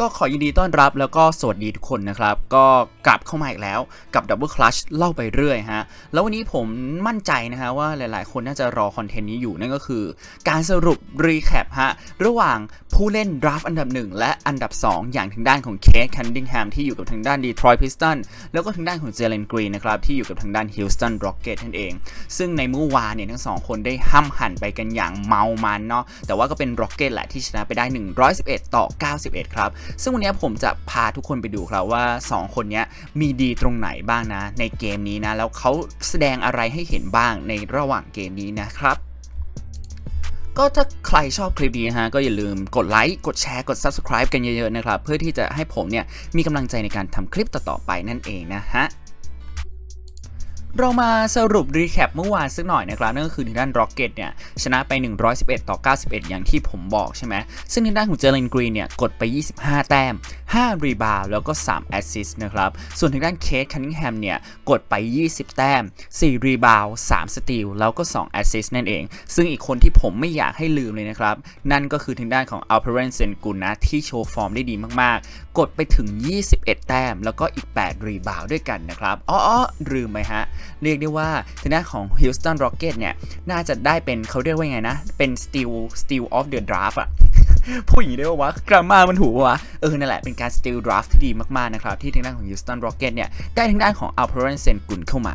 ก็ขอยินดีต้อนรับแล้วก็สวัสดีทุกคนนะครับ ก็กลับเข้ามาอีกแล้วกับ Double Clutch เล่าไปเรื่อยฮะ แล้ววันนี้ผมมั่นใจนะฮะว่าหลายๆ คนน่าจะรอคอนเทนต์นี้อยู่นั่นก็คือ การสรุปรีแคปฮะ ระหว่างผู้เล่นดราฟอันดับ 1 และอันดับ 2 อย่างทางด้านของเคทแคนดิงแฮมที่อยู่กับทางด้านดีทรอยต์พิสตันแล้วก็ทางด้านของเจเลนกรีนนะครับที่อยู่กับทางด้านฮิลสตันร็อกเก็ตนั่นเอง ซึ่งในเมื่อวานเนี่ยทั้งสองคนได้ห้ำหั่นไปกันอย่างเมามันเนาะแต่ว่าก็เป็นร็อกเก็ตแหละที่ชนะไปได้ 111 ต่อ 91 ครับ ซึ่งวันนี้ผมจะพาทุกคนไปดูครับว่า 2 คนนี้มีดีตรงไหนบ้างนะ ในเกมนี้นะแล้วเขาแสดงอะไรให้เห็นบ้างในระหว่างเกมนี้นะครับ ก็ถ้าใครชอบคลิปนี้ฮะก็อย่าลืมกดไลค์กดแชร์กด Subscribe กันเยอะๆนะครับ เพื่อที่จะให้ผมเนี่ยมีกำลังใจในการทำคลิปต่อๆไปนั่นเองนะฮะ เรามาสรุปรีแคปเมื่อวานสักหน่อยนะครับนั่นก็คือทางด้าน Rocket เนี่ยชนะไป 111 ต่อ 91 อย่างที่ผมบอกใช่ไหมซึ่งทางด้านของเจเลนกรีนเนี่ยกดไป 25 แต้ม 5 รีบาวแล้วก็ 3 แอสซิสต์นะครับ ส่วนทางด้านเคทคันนิงแฮมเนี่ยกดไป 20 แต้ม 4 รีบาว 3 สตีล แล้วก็ 2 แอสซิสต์นั่นเอง ซึ่งอีกคนที่ผมไม่อยากให้ลืมเลยนะครับ นั่นก็คือทางด้านของอัลเ r เรนเซนกุลนะที่โชว์ฟอร์มได้ดีมากๆกดไปถึง 21 แต้ม แล้วก็อีก 8 รีบาวด้วยกันนะครับอ๋อลืมไหมฮะ เรียกได้ว่าทางด้านของ Houston Rocket เนี่ย น่าจะได้เป็นเขาเรียกว่าไงนะ เป็น steal steal of the draft อะพูดอย่างได้ปะวะกรามามันถูกวะเออ นั่นแหละ เป็นการ steal draft ที่ดีมาก ๆ นะครับ ที่ทางด้านของ Houston Rocket เนี่ย ได้ทางด้านของ Alperen Sengun เข้ามา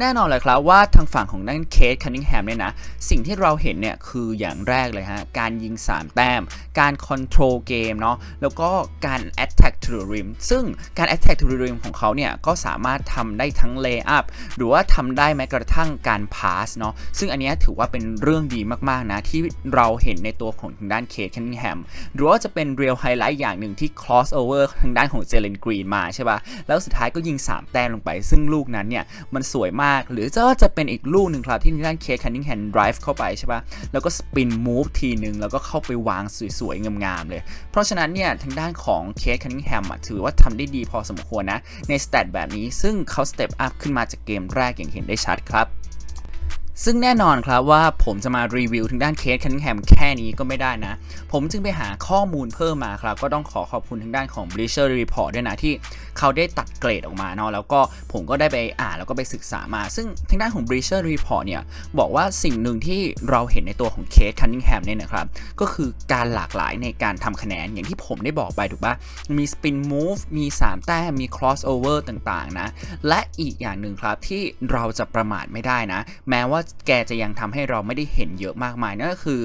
แน่นอนเลยครับว่าทางฝั่งของนั่นเคสคันนิงแฮมเนี่ยนะ สิ่งที่เราเห็นเนี่ยคืออย่างแรกเลยฮะ การยิง 3 แต้ม การคอนโทรลเกมเนาะแล้วก็การแอตแทก to the rim ซึ่งการ attack to the rim ของเขาเนี่ย ก็สามารถทำได้ทั้ง lay up หรือว่าทำได้แม้กระทั่งการ pass เนาะซึ่งอันนี้ถือว่าเป็นเรื่องดีมาก ๆ นะ ที่เราเห็นในตัวของทางด้านเคทแคนนิงแฮมหรือว่าจะเป็น real highlight อย่างหนึ่งที่ cross over ทางด้านของเจเลนกรีนมาใช่ปะแล้วสุดท้ายก็ยิง 3 แต้มลงไป ซึ่งลูกนั้นเนี่ย มันสวยมาก หรือจะจะเป็นอีกลูกหนึ่งครับ ที่ทางด้านเคทแคนนิงแฮม drive เข้าไปใช่ปะแล้วก็ spin move ทีหนึ่งแล้วก็เข้าไปวางสวยๆงามๆเลย เพราะฉะนั้นเนี่ยทางด้านของเคทคันนิงแฮมถือว่าทำได้ดีพอสมควรนะ ในสเตตแบบนี้ซึ่งเขาสเตปอัพขึ้นมาจากเกมแรกอย่างเห็นได้ชัดครับซึ่งแน่นอนครับว่าผมจะมารีวิวถึงด้านเคสคันแฮมแค่นี้ก็ไม่ได้นะ ผมจึงไปหาข้อมูลเพิ่มมาครับ ก็ต้องขอขอบคุณทางด้านของ Bleacher Report ด้วยนะที่เขาได้ตัดเกรดออกมาเนาะแล้วก็ผมก็ได้ไปอ่านแล้วก็ไปศึกษามา ซึ่งทางด้านของ Bleacher Report เนี่ยบอกว่าสิ่งหนึ่งที่เราเห็นในตัวของเคสคันนิงแฮมเนี่ยนะครับก็คือการหลากหลายในการทำคะแนนอย่างที่ผมได้บอกไปถูกปะมี spin move มี 3 แต้มมี crossover ต่างๆนะและอีกอย่างหนึ่งครับที่เราจะประมาทไม่ได้นะ แม้ว่าแกจะยังทำให้เราไม่ได้เห็นเยอะมากมายนั่นก็คือ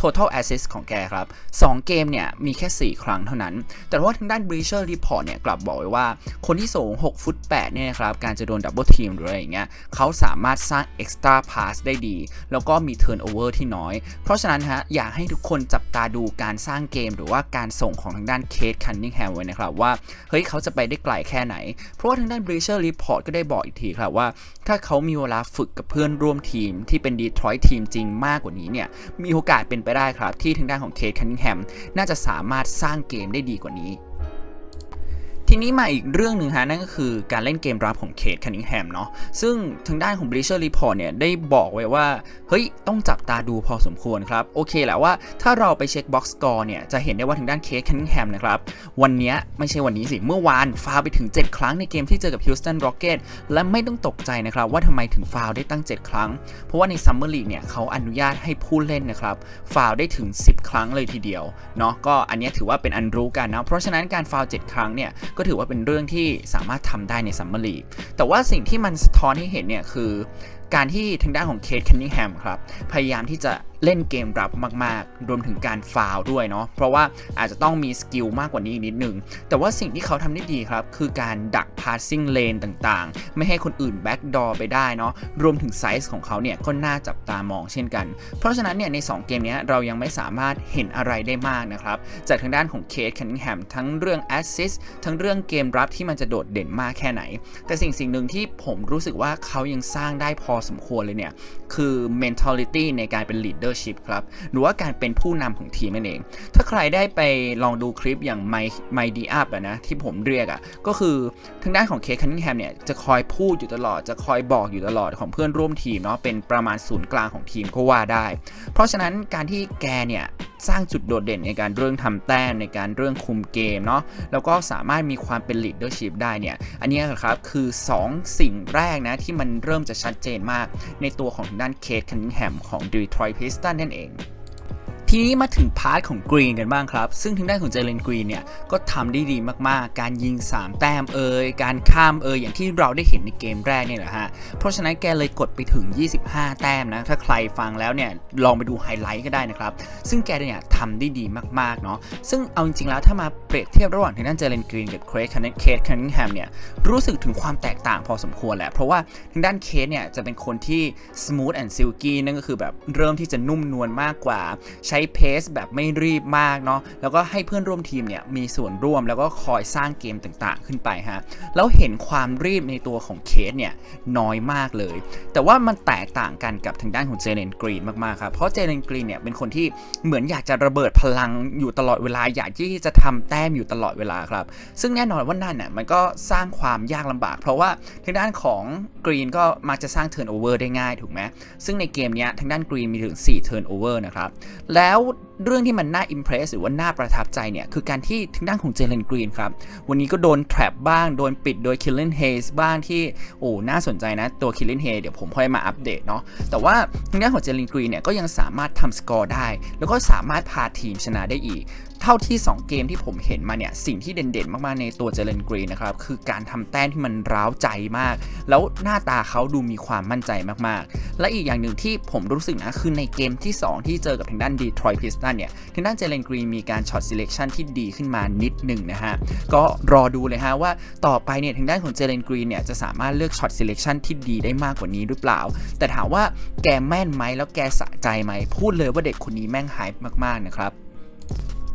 total assist ของแกครับ 2 เกมเนี่ยมีแค่ 4 ครั้งเท่านั้น แต่ว่าทางด้าน Breacher Report เนี่ยกลับบอกไว้ว่าคนที่สูง 6 ฟุต 8 เนี่ยครับ การจะโดนดับเบิลทีมหรืออะไรอย่างเงี้ยเขาสามารถสร้าง extra pass ได้ดี แล้วก็มี turnover ที่น้อย เพราะฉะนั้นฮะ อยากให้ทุกคนจับตาดูการสร้างเกม หรือว่าการส่งของทางด้านเคทคันนิงแฮมไว้นะครับ ว่า เฮ้ยเขาจะไปได้ไกลแค่ไหน เพราะว่าทางด้าน Breacher Report ก็ได้บอกอีกทีครับว่า ถ้าเขามีเวลาฝึกกับเพื่อนร่วมทีมที่เป็นดีทรอยต์ทีมจริงมากกว่านี้เนี่ยมีโอกาสเป็นไปได้ครับที่ทางด้านของเคทคันนิงแฮมน่าจะสามารถสร้างเกมได้ดีกว่านี้ ทีนี้มาอีกเรื่องหนึ่งฮะนั่นก็คือการเล่นเกมรับของเคทคันนิงแฮมเนาะซึ่งทางด้านของ Bleacher Report เนี่ยได้บอกไว้ว่า เฮ้ย ต้องจับตาดูพอสมควรครับ โอเคแหละว่าถ้าเราไปเช็คบ็อกซ์สกอร์เนี่ย จะเห็นได้ว่าทางด้านเคทคันนิงแฮมนะครับ วันนี้ไม่ใช่วันนี้สิ เมื่อวานฟาวไปถึง 7 ครั้งในเกมที่เจอกับ Houston Rocket และไม่ต้องตกใจนะครับ ว่าทำไมถึงฟาวได้ตั้ง 7 ครั้ง เพราะว่าใน Summer League เนี่ยเขาอนุญาตให้ผู้เล่นนะครับฟาวได้ถึง 10 ครั้งเลยทีเดียวเนาะก็อันนี้ถือว่าเป็นอันรู้กันนะเพราะฉะนั้นการฟาว7ครั้งเนี่ยก็็ถือว่าเป็นเรื่องที่สามารถทำได้ในซัมเมอรี่แต่ว่าสิ่งที่มันสะท้อนให้เห็นเนี่ยคือ การที่ทางด้านของเคทคันนิงแฮมครับ พยายามที่จะเล่นเกมรับมาก ๆ รวมถึงการฟาวด้วยเนาะ เพราะว่าอาจจะต้องมีสกิลมากกว่านี้อีกนิดนึง แต่ว่าสิ่งที่เขาทำได้ดีครับ คือการดัก passing lane ต่างๆ ไม่ให้คนอื่น backdoor ไปได้เนาะ รวมถึงไซส์ของเขาเนี่ยก็น่าจับตามองเช่นกัน เพราะฉะนั้นเนี่ยใน 2 เกมนี้เรายังไม่สามารถเห็นอะไรได้มากนะครับ จากทางด้านของเคทคันนิงแฮมทั้งเรื่อง assist ทั้งเรื่องเกมรับที่มันจะโดดเด่นมากแค่ไหน แต่สิ่งสิ่งหนึ่งที่ผมรู้สึกว่าเขายังสร้างได้พอสมควรเลยเนี่ย คือ mentality ในการเป็น leadership ครับ หรือว่าการเป็นผู้นำของทีมนั่นเอง ถ้าใครได้ไปลองดูคลิปอย่าง My My D Up อะนะที่ผมเรียกอะก็คือทางด้านของเคคันนิงแฮมเนี่ยจะคอยพูดอยู่ตลอด จะคอยบอกอยู่ตลอดของเพื่อนร่วมทีมเนาะเป็นประมาณศูนย์กลางของทีมก็ว่าได้ เพราะฉะนั้นการที่แกเนี่ย สร้างจุดโดดเด่นในการเรื่องทำแต้มในการเรื่องคุมเกมเนาะแล้วก็สามารถมีความเป็น leadership ได้เนี่ยอันนี้ครับคือ 2 สิ่งแรกนะที่มันเริ่มจะชัดเจนมากในตัวของทางด้านเคทคันนิงแฮมของ Detroit Pistons นั่นเอง ทีนี้มาถึงพาร์ทของกรีนกันบ้างครับ ซึ่งทางด้านของเจเลนกรีนเนี่ยก็ทำได้ดีมากๆ การยิง 3 แต้มเอ่ยการข้ามเอ่ยอย่างที่เราได้เห็นในเกมแรกเนี่ยแหละฮะ เพราะฉะนั้นแกเลยกดไปถึง 25 แต้มนะ ถ้าใครฟังแล้วเนี่ยลองไปดูไฮไลท์ก็ได้นะครับ ซึ่งแกเนี่ยทำได้ดีมากๆเนาะ ซึ่งเอาจริงๆแล้วถ้ามาเปรียบเทียบระหว่างทางด้านเจเลนกรีนกับเครคันเคทคันนิงแฮมเนี่ยรู้สึกถึงความแตกต่างพอสมควรแหละ เพราะว่าทางด้านเคทเนี่ยจะเป็นคนที่ smooth and silky นั่นก็คือแบบเริ่มที่จะนุ่มนวลมากกว่าใช้เพสแบบไม่รีบมากเนาะแล้วก็ให้เพื่อนร่วมทีมเนี่ยมีส่วนร่วมแล้วก็คอยสร้างเกมต่างๆ ขึ้นไปฮะแล้วเห็นความรีบในตัวของเคสเนี่ยน้อยมากเลย แต่ว่ามันแตกต่างกันกับทางด้านของเจเลนกรีนมากๆครับเพราะเจเลนกรีนเนี่ยเป็นคนที่เหมือนอยากจะระเบิดพลังอยู่ตลอดเวลาอยากที่จะทำแต้มอยู่ตลอดเวลาครับ ซึ่งแน่นอนว่านั่นน่ะมันก็สร้างความยากลำบาก เพราะว่าทางด้านของกรีนก็มักจะสร้างเทิร์นโอเวอร์ได้ง่ายถูกไหมซึ่งในเกมนี้ทางด้านกรีนมีถึง4เทิร์นโอเวอร์นะครับแล้แล้วเรื่องที่มันน่าอิมเพรสหรือว่าน่าประทับใจเนี่ย คือการที่ทางด้านของเจเลนกรีนครับ วันนี้ก็โดนแทรปบ้าง โดนปิดโดยคิลเลนเฮสบ้างที่โอ้น่าสนใจนะ ตัวคิลเลนเฮเดี๋ยวผมค่อยมาอัปเดตเนาะแต่ว่าทางด้านของเจเลนกรีนเนี่ยก็ยังสามารถทำสกอร์ได้ แล้วก็สามารถพาทีมชนะได้อีก เท่าที่ 2 เกมที่ผมเห็นมาเนี่ย สิ่งที่เด่นๆ มากๆ ในตัวเจเลนกรีนนะครับ คือการทำแต้มที่มันร้าวใจมาก แล้วหน้าตาเขาดูมีความมั่นใจมากๆ และอีกอย่างหนึ่งที่ผมรู้สึกนะ คือในเกมที่ 2 ที่เจอกับทางด้านดีทรอยต์พิสตันเนี่ย ทางด้านเจเลนกรีนมีการช็อต selection ที่ดีขึ้นมานิดหนึ่งนะฮะ ก็รอดูเลยฮะว่าต่อไปเนี่ยทางด้านของเจเลนกรีนเนี่ยจะสามารถเลือกช็อต selection ที่ดีได้มากกว่านี้หรือเปล่า แต่ถามว่าแกแม่นไหมแล้วแกสะใจไหมพูดเลยว่าเด็กคนนี้แม่งหายมากๆนะครับ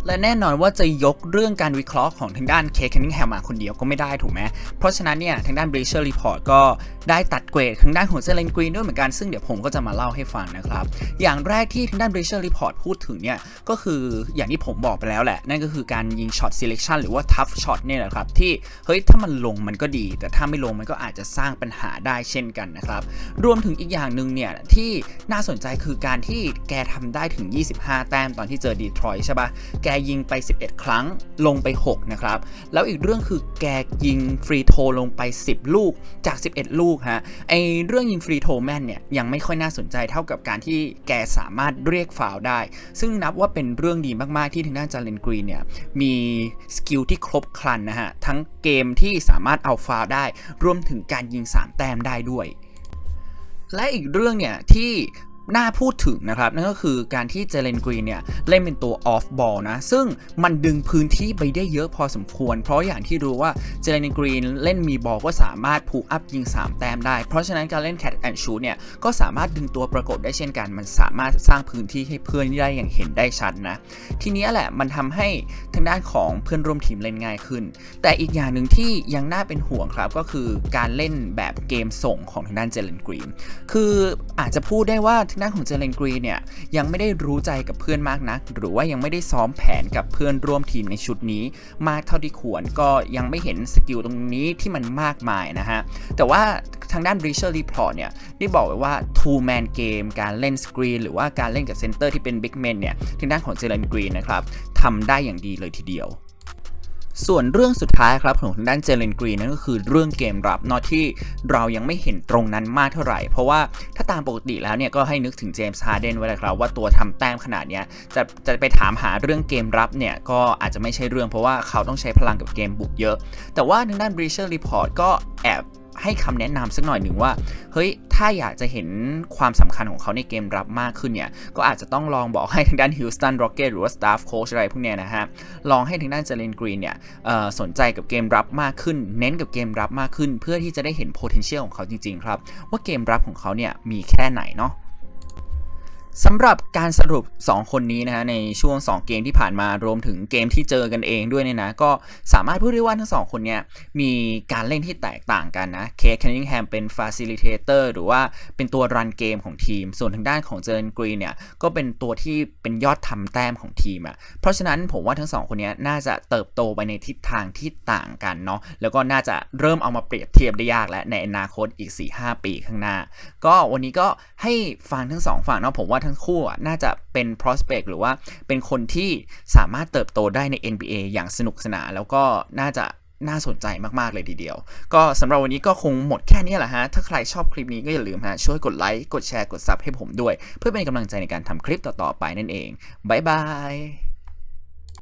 และแน่นอนว่าจะยกเรื่องการวิเคราะห์ของทางด้านเคคันนิงแฮมมาคนเดียวก็ไม่ได้ถูกไหมเพราะฉะนั้นเนี่ยทางด้าน b r e a c h e r Report ก็ได้ตัดเกรดทางด้านของเซเลนกรีนด้วยเหมือนกันซึ่งเดี๋ยวผมก็จะมาเล่าให้ฟังนะครับ อย่างแรกที่ทางด้าน b r e a c h e r Report พูดถึงเนี่ยก็คืออย่างที่ผมบอกไปแล้วแหละ นั่นก็คือการยิงช็อต selection หรือว่า tough shot เนี่ยแหละครับที่เฮ้ยถ้ามันลงมันก็ดี แต่ถ้าไม่ลงมันก็อาจจะสร้างปัญหาได้เช่นกันนะครับรวมถึงอีกอย่างหนึ่งเนี่ยที่น่าสนใจคือการที่แกทำได้ถึง 25 แต้มตอนที่เจอดีทรอยใช่ปะแกยิงไป 11 ครั้งลงไป 6 นะครับ แล้วอีกเรื่องคือแกยิงฟรีโทลงไป 10 ลูกจาก 11 ลูกฮะไอเรื่องยิงฟรีโทแมนเนี่ยยังไม่ค่อยน่าสนใจเท่ากับการที่แกสามารถเรียกฟาวได้ ซึ่งนับว่าเป็นเรื่องดีมากๆที่ทางด้านจาเลนกรีนเนี่ยมีสกิลที่ครบครันนะฮะทั้งเกมที่สามารถเอาฟาวได้ รวมถึงการยิง 3 แต้มได้ด้วยและอีกเรื่องเนี่ยที่ น่าพูดถึงนะครับ นั่นก็คือการที่เจเลนกรีนเนี่ย เล่นเป็นตัวออฟบอลนะ ซึ่งมันดึงพื้นที่ไปได้เยอะพอสมควร เพราะอย่างที่รู้ว่าเจเลนกรีนเล่นมีบอลก็สามารถผูกอัพยิง 3 แต้มได้ เพราะฉะนั้นการเล่นแคทแอนชูเนี่ย ก็สามารถดึงตัวประกบได้เช่นกัน มันสามารถสร้างพื้นที่ให้เพื่อนได้อย่างเห็นได้ชัดนะ ทีนี้แหละมันทำให้ทางด้านของเพื่อนร่วมทีมเล่นง่ายขึ้น แต่อีกอย่างหนึ่งที่ยังน่าเป็นห่วงครับก็คือการเล่นแบบเกมส่งของทางด้านเจเลนกรีน คืออาจจะพูดได้ว่าางด้านของเจเลนกรีเนี่ยยังไม่ได้รู้ใจกับเพื่อนมากนัก หรือว่ายังไม่ได้ซ้อมแผนกับเพื่อนร่วมทีมในชุดนี้ มากเท่าที่ควรก็ยังไม่เห็นสกิลตรงนี้ที่มันมากมายนะฮะ แต่ว่าทางด้าน b r e a c h e r Report เนี่ยได้บอกไว้ว่า two man game การเล่นสกรีนหรือว่าการเล่นกับเซนเตอร์ที่เป็น big man เนี่ยทางด้านของเจเลนกรีนนะครับทำได้อย่างดีเลยทีเดียว ส่วนเรื่องสุดท้ายครับของทางด้านเจเลนกรีนนั่นก็คือเรื่องเกมรับเนาะที่เรายังไม่เห็นตรงนั้นมากเท่าไหร่ เพราะว่าถ้าตามปกติแล้วเนี่ยก็ให้นึกถึงเจมส์ฮาร์เดนไว้เลยครับว่าตัวทำแต้มขนาดเนี้ยจะจะไปถามหาเรื่องเกมรับเนี่ยก็อาจจะไม่ใช่เรื่องเพราะว่าเขาต้องใช้พลังกับเกมบุกเยอะ แต่ว่าทางด้านบริเชอร์รีพอร์ตก็แอบ ให้คำแนะนำสักหน่อยหนึ่งว่า เฮ้ย ถ้าอยากจะเห็นความสำคัญของเขาในเกมรับมากขึ้นเนี่ย ก็อาจจะต้องลองบอกให้ทางด้านฮิลสตันโรเกตหรือว่าสตาฟโคชอะไรพวกเนี้ยนะฮะ ลองให้ทางด้านเจเลนกรีนเนี่ยสนใจกับเกมรับมากขึ้น เน้นกับเกมรับมากขึ้น เพื่อที่จะได้เห็น potential ของเขาจริง ๆ ครับ ว่าเกมรับของเขาเนี่ยมีแค่ไหนเนาะ สำหรับการสรุป 2 คนนี้นะฮะในช่วง 2 เกมที่ผ่านมารวมถึงเกมที่เจอกันเองด้วยเนี่ยนะ ก็สามารถพูดได้ว่าทั้ง 2 คนเนี่ยมีการเล่นที่แตกต่างกันนะเคสแคนนิงแฮมเป็น facilitator หรือว่าเป็นตัวรันเกมของทีม ส่วนทางด้านของเจอร์นกรีนเนี่ย ก็เป็นตัวที่เป็นยอดทำแต้มของทีมอะ่ะเพราะฉะนั้นผมว่าทั้ง 2 คนนี้น่าจะเติบโตไปในทิศทางที่ต่างกันเนาะแล้วก็น่าจะเริ่มเอามาเปรียบเทียบได้ยากและในอนาคตอีก 4-5 ปีข้างหน้า ก็วันนี้ก็ให้ฟังทั้งสองฝั่งเนาะผมว่าทั้งคู่น่าจะเป็น prospect หรือว่าเป็นคนที่สามารถเติบโตได้ใน NBA อย่างสนุกสนานแล้วก็น่าจะน่าสนใจมาก ๆ เลยทีเดียว ก็สำหรับวันนี้ก็คงหมดแค่นี้แหละฮะ ถ้าใครชอบคลิปนี้ก็อย่าลืมฮะ ช่วยกดไลค์ กดแชร์ กดซับให้ผมด้วย เพื่อเป็นกำลังใจในการทำคลิปต่อ ๆ ไปนั่นเอง บ๊ายบาย